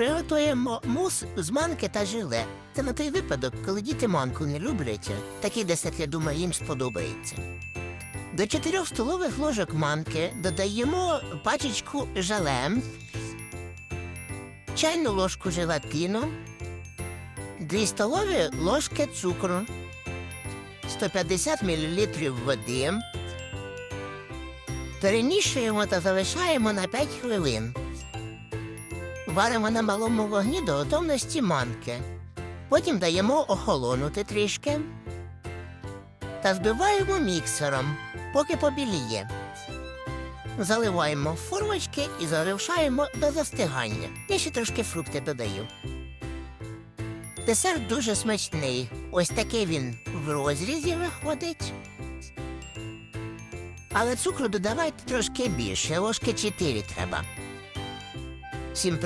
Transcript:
Приготуємо мус з манки та желе. Це на той випадок, коли діти манку не люблять. Такий десерт, я думаю, їм сподобається. До 4 столових ложок манки додаємо пачечку желе, чайну ложку желатину, 2 столові ложки цукру, 150 мл води. Перемішуємо та залишаємо на 5 хвилин. Варимо на малому вогні до готовності манки. Потім даємо охолонути трішки та збиваємо міксером, поки побіліє. Заливаємо формочки і залишаємо до застигання. Я ще трошки фрукти додаю. Десерт дуже смачний. Ось такий він в розрізі виходить. Але цукру додавайте трошки більше, ложки 4 треба. Всім